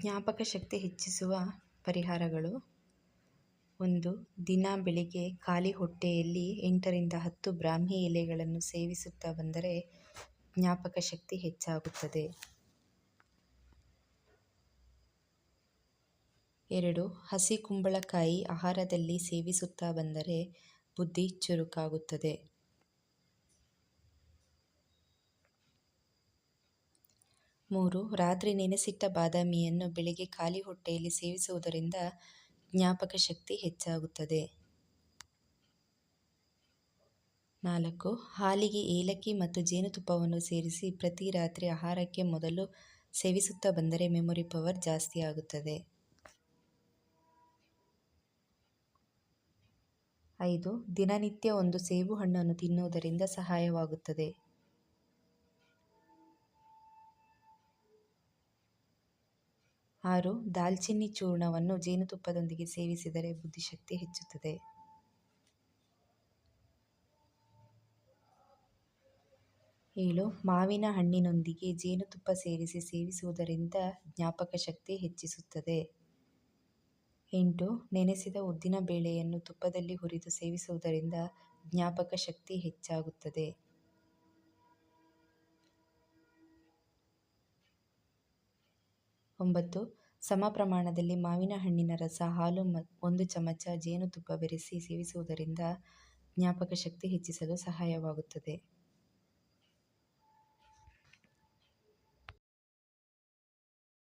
ಜ್ಞಾಪಕ ಶಕ್ತಿ ಹೆಚ್ಚಿಸುವ ಪರಿಹಾರಗಳು. ಒಂದು, ದಿನ ಬೆಳಿಗ್ಗೆ ಖಾಲಿ ಹೊಟ್ಟೆಯಲ್ಲಿ ಎಂಟರಿಂದ ಹತ್ತು ಬ್ರಾಹ್ಮಿ ಎಲೆಗಳನ್ನು ಸೇವಿಸುತ್ತಾ ಬಂದರೆ ಜ್ಞಾಪಕ ಶಕ್ತಿ ಹೆಚ್ಚಾಗುತ್ತದೆ. ಎರಡು, ಹಸಿ ಕುಂಬಳಕಾಯಿ ಆಹಾರದಲ್ಲಿ ಸೇವಿಸುತ್ತಾ ಬಂದರೆ ಬುದ್ಧಿ ಚುರುಕಾಗುತ್ತದೆ. ಮೂರು, ರಾತ್ರಿ ನೆನೆಸಿಟ್ಟ ಬಾದಾಮಿಯನ್ನು ಬೆಳಿಗ್ಗೆ ಖಾಲಿ ಹೊಟ್ಟೆಯಲ್ಲಿ ಸೇವಿಸುವುದರಿಂದ ಜ್ಞಾಪಕ ಶಕ್ತಿ ಹೆಚ್ಚಾಗುತ್ತದೆ. ನಾಲ್ಕು, ಹಾಲಿಗೆ ಏಲಕ್ಕಿ ಮತ್ತು ಜೇನುತುಪ್ಪವನ್ನು ಸೇರಿಸಿ ಪ್ರತಿ ರಾತ್ರಿ ಆಹಾರಕ್ಕೆ ಮೊದಲು ಸೇವಿಸುತ್ತಾ ಬಂದರೆ ಮೆಮೊರಿ ಪವರ್ ಜಾಸ್ತಿ ಆಗುತ್ತದೆ. ಐದು, ದಿನನಿತ್ಯ ಒಂದು ಸೇಬು ಹಣ್ಣನ್ನು ತಿನ್ನುವುದರಿಂದ ಸಹಾಯವಾಗುತ್ತದೆ. ಆರು, ದಾಲ್ಚಿನ್ನಿ ಚೂರ್ಣವನ್ನು ಜೇನುತುಪ್ಪದೊಂದಿಗೆ ಸೇವಿಸಿದರೆ ಬುದ್ಧಿಶಕ್ತಿ ಹೆಚ್ಚುತ್ತದೆ. ಏಳು, ಮಾವಿನ ಹಣ್ಣಿನೊಂದಿಗೆ ಜೇನುತುಪ್ಪ ಸೇರಿಸಿ ಸೇವಿಸುವುದರಿಂದ ಜ್ಞಾಪಕ ಶಕ್ತಿ ಹೆಚ್ಚಿಸುತ್ತದೆ. ಎಂಟು, ನೆನೆಸಿದ ಉದ್ದಿನ ಬೇಳೆಯನ್ನು ತುಪ್ಪದಲ್ಲಿ ಹುರಿದು ಸೇವಿಸುವುದರಿಂದ ಜ್ಞಾಪಕ ಶಕ್ತಿ ಹೆಚ್ಚಾಗುತ್ತದೆ. ಒಂಬತ್ತು ಸಮ ಪ್ರಮಾಣದಲ್ಲಿ ಮಾವಿನ ಹಣ್ಣಿನ ರಸ, ಹಾಲು ಒಂದು ಚಮಚ ಜೇನುತುಪ್ಪ ಬೆರೆಸಿ ಸೇವಿಸುವುದರಿಂದ ಜ್ಞಾಪಕ ಶಕ್ತಿ ಹೆಚ್ಚಿಸಲು ಸಹಾಯವಾಗುತ್ತದೆ.